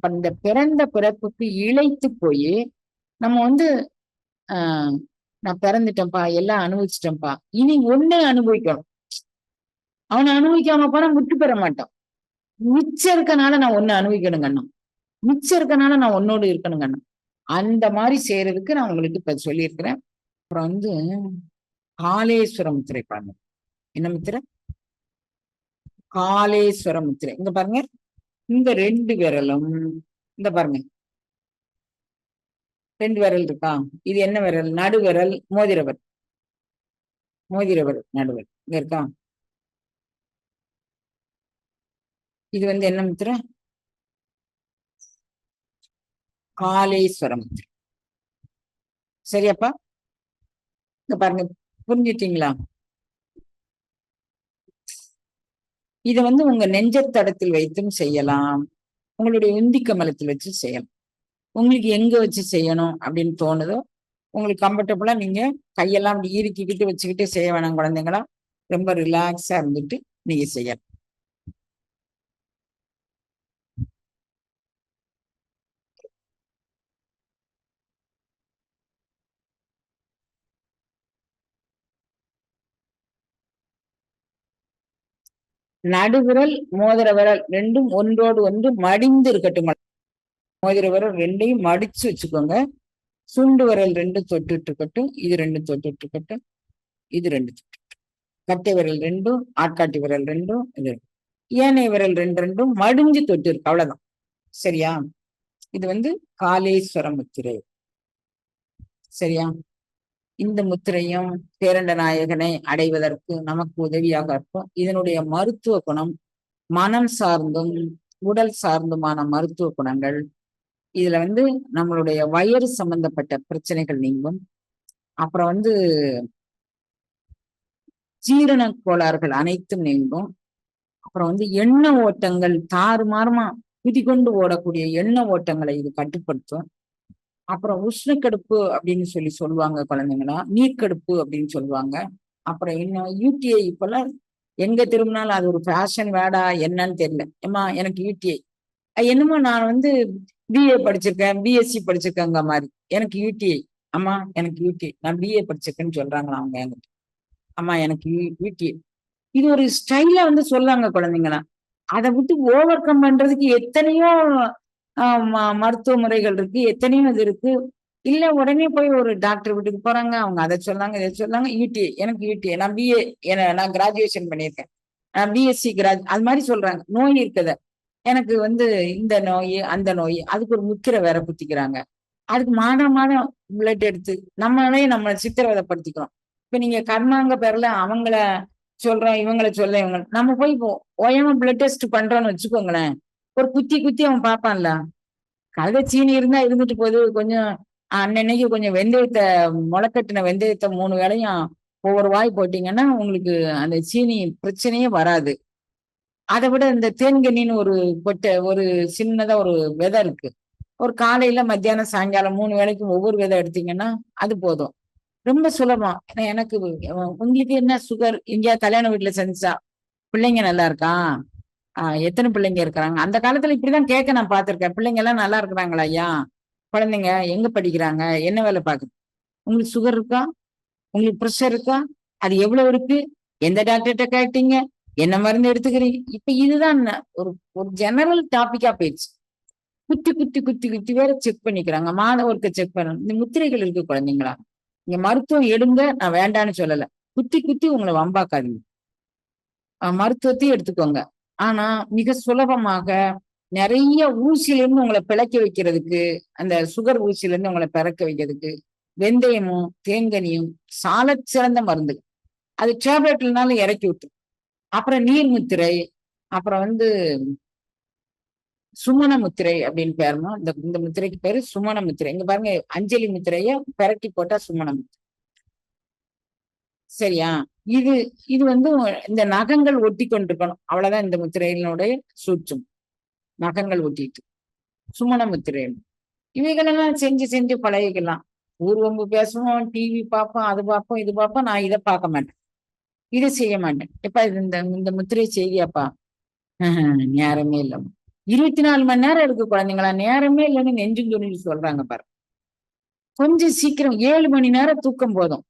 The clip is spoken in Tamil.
அப்ப பிறந்த பிறப்புக்கு இழைத்து போய் நம்ம வந்து ஆஹ் நான் பிறந்துட்டேன்ப்பா எல்லாம் அனுபவிச்சிட்டேன்ப்பா. இனி ஒண்ணு அனுபவிக்கணும். அவனை அனுபவிக்காம போனா முட்டு பெற மாட்டான். மிச்சம் இருக்கனால நான் ஒண்ணு அனுபவிக்கணும் கண்ணம் மிச்சம் இருக்கனால நான் உன்னோடு இருக்கணும் கண்ணம் அந்த மாதிரி செய்யறதுக்கு நான் உங்களுக்கு இப்ப சொல்லியிருக்கிறேன். அப்புறம் வந்து காலேஸ்வர முத்திரை பாருங்க. என்ன முத்திரை? காலேஸ்வர முத்திரை. இங்க பாருங்க. இந்த ரெண்டு விரலும் இந்த பாருங்க. ரெண்டு விரல் இருக்கா? இது என்ன விரல்? நடுவிரல் மோதிர விரல் மோதிர விரல் நடுவிரல். இங்க இருக்கா? இது வந்து என்ன முத்திர? காலேஸ்வர முத்திரை. சரியாப்பா? இங்க பாருங்க புரிஞ்சுட்டீங்களா? இதை வந்து உங்க நெஞ்சத்தடத்தில் வைத்தும் செய்யலாம். உங்களுடைய உந்தி கமலத்தில் வச்சு செய்யலாம். உங்களுக்கு எங்க வச்சு செய்யணும் அப்படின்னு தோணுதோ உங்களுக்கு கம்ஃபர்டபுளா நீங்க கையெல்லாம் அப்படி இறுக்கிக்கிட்டு வச்சுக்கிட்டு செய்ய வேணாம் குழந்தைங்களா. ரொம்ப ரிலாக்ஸா இருந்துட்டு நீங்க செய்யலாம். நடுவிரல் மோதிர விரல் ரெண்டும் ஒன்றோடு ஒன்று மடிந்து இருக்கட்டும். மோதிர விரல் ரெண்டையும் மடிச்சு வச்சுக்கோங்க. சுண்டு விரல் ரெண்டும் தொட்டுட்டு இருக்கட்டும். இது ரெண்டும் தொட்டுட்டு இருக்கட்டும். இது ரெண்டு தொட்டு கட்டை விரல் ரெண்டும் ஆட்காட்டி விரல் ரெண்டும் இது ஏனைய விரல் ரெண்டு ரெண்டும் மடிஞ்சு தொட்டு இருக்கு. அவ்வளவுதான். சரியா? இது வந்து காலேஸ்வர முத்திரை சரியா? இந்த முத்திரையும் பேரண்ட நாயகனை அடைவதற்கு நமக்கு உதவியாக இருக்கும். இதனுடைய மருத்துவ குணம் மனம் சார்ந்தும் உடல் சார்ந்துமான மருத்துவ குணங்கள் இதுல வந்து நம்மளுடைய வயிறு சம்பந்தப்பட்ட பிரச்சனைகள் நீங்கும். அப்புறம் வந்து ஜீரண கோளாறுகள் அனைத்தும் நீங்கும். அப்புறம் வந்து எண்ண ஓட்டங்கள் தாறுமாறுமா குதிகொண்டு ஓடக்கூடிய எண்ண ஓட்டங்களை இது கட்டுப்படுத்தும். அப்புறம் உஷ்ணக்கடுப்பு அப்படின்னு சொல்லி சொல்லுவாங்க குழந்தைங்களா? நீர்க்கடுப்பு அப்படின்னு சொல்லுவாங்க. அப்புறம் இன்னும் யூடிஐ இப்பெல்லாம் எங்க திரும்பினாலும் அது ஒரு ஃபேஷன் வேடா என்னன்னு தெரியல. ஏமா எனக்கு யூடிஐ என்னமோ நான் வந்து பிஏ படிச்சிருக்கேன் பிஎஸ்சி படிச்சிருக்கேங்க மாதிரி. எனக்கு யூடிஐ அம்மா எனக்கு யூடிஐ நான் பிஏ படிச்சிருக்கேன்னு சொல்றாங்களா அவங்க என்கிட்ட? அம்மா எனக்கு யூடிஐ இது ஒரு ஸ்டைலா வந்து சொல்லாங்க குழந்தைங்களா. அதை விட்டு ஓவர் கம் பண்றதுக்கு எத்தனையோ மருத்துவ முறைகள் இருக்கு எத்தனையோ இது இருக்கு. இல்ல உடனே போய் ஒரு டாக்டர் வீட்டுக்கு போறாங்க அவங்க அதை சொன்னாங்க இதை சொன்னாங்க யூடிஐ எனக்கு யூடிஐ நான் பிஏ நான் கிராஜுவேஷன் பண்ணியிருக்கேன். நான் பிஎஸ்சி கிராஜ் அது மாதிரி சொல்றாங்க. நோய் இருக்குத. எனக்கு வந்து இந்த நோய் அந்த நோய் அதுக்கு ஒரு முத்திரை வேற குத்திக்கிறாங்க. அதுக்கு மாதம் மாதம் பிளட் எடுத்து நம்மளே நம்ம சித்திரவதைப்படுத்திக்கிறோம். இப்ப நீங்க கர்மாங்க பேர்ல அவங்கள சொல்றோம் இவங்களை சொல்ல இவங்க நம்ம போய் இப்போ ஓயமா பிளட் டெஸ்ட் பண்றோம்னு வச்சுக்கோங்களேன். ஒரு குத்தி குத்தி அவன் பார்ப்பான்ல. கழுத சீனி இருந்தா இருந்துட்டு போகுது. கொஞ்சம் அன்னன்னைக்கு கொஞ்சம் வெந்தயத்தை முளைக்கட்டின வெந்தயத்தை மூணு வேளையும் ஒவ்வொரு வாய் போட்டீங்கன்னா உங்களுக்கு அந்த சீனி பிரச்சனையே வராது. அதை விட இந்த தேன்கண்ணின்னு ஒரு கொட்டை ஒரு சின்னதா ஒரு விதை இருக்கு. ஒரு காலையில மத்தியானம் சாயங்காலம் மூணு வேலைக்கும் ஒவ்வொரு விதை எடுத்தீங்கன்னா அது போதும். ரொம்ப சுலபம். ஏன்னா எனக்கு உங்களுக்கு என்ன சுகர்? எங்கேயா கல்யாண வீட்டுல செஞ்சா பிள்ளைங்க நல்லா இருக்கா? ஆஹ் எத்தனை பிள்ளைங்க இருக்கிறாங்க? அந்த காலத்துல இப்படிதான் கேட்க நான் பார்த்திருக்கேன். பிள்ளைங்க எல்லாம் நல்லா இருக்கிறாங்களா ஐயா? குழந்தைங்க எங்க படிக்கிறாங்க? என்ன வேலை பாக்குது உங்களுக்கு சுகர் இருக்கா? உங்களுக்கு ப்ரெஷர் இருக்கா? அது எவ்வளவு இருக்கு? எந்த டாக்டர்கிட்ட கேட்டீங்க? என்ன மருந்து எடுத்துக்கிறீங்க? இப்ப இதுதான் ஒரு ஒரு ஜெனரல் டாபிக்கா போயிடுச்சு. குத்தி குத்தி குத்தி குத்தி வேற செக் பண்ணிக்கிறாங்க. மாத ஒருக்க செக் பண்ணணும். இந்த முத்திரைகள் இருக்கு குழந்தைங்களா? நீங்க மருத்துவம் எடுங்க. நான் வேண்டான்னு சொல்லல. குத்தி குத்தி உங்களை வம்பாக்காதீங்க. மருத்துவத்தையும் எடுத்துக்கோங்க. ஆனா மிக சுலபமாக நிறைய ஊசியில இருந்து உங்களை பிழைக்க வைக்கிறதுக்கு அந்த சுகர் ஊசியில இருந்து உங்களை பிறக்க வைக்கிறதுக்கு வெந்தயமும் தேங்கனியும் சால சிறந்த மருந்து. அது டேப்லெட்லனாலும் இறக்கி விட்டு அப்புறம் நீர் முத்திரை அப்புறம் வந்து சுமண முத்திரை அப்படின்னு பேரணும் இந்த இந்த முத்திரைக்கு பேரு சுமண முத்திரை. இங்க பாருங்க அஞ்சலி முத்திரைய பெரட்டி போட்டா சுமண முத்திரை. சரியா? இது இது வந்து இந்த நகங்கள் ஒட்டி கொண்டிருக்கணும் அவ்வளவுதான் இந்த முத்திரையினுடைய சூட்சம் நகங்கள் ஒட்டிட்டு. சுமண முத்திரை இவைகளெல்லாம் செஞ்சு செஞ்சு பழகிக்கலாம். ஊர்வம்பு பேசுவோம் டிவி பார்ப்போம் அது பார்ப்போம் இது பார்ப்போம். நான் இதை பார்க்க மாட்டேன். இதை செய்ய மாட்டேன். எப்ப இந்த இந்த முத்திரை செய்தியாப்பா? நேரமே இல்லை. இருபத்தி நாலு மணி நேரம் இருக்கு குழந்தைங்களா? நேரமே இல்லைன்னு நெஞ்சும் துணிஞ்சு சொல்றாங்க பாரு. கொஞ்சம் சீக்கிரம் ஏழு மணி நேரம் தூக்கம் போதும்.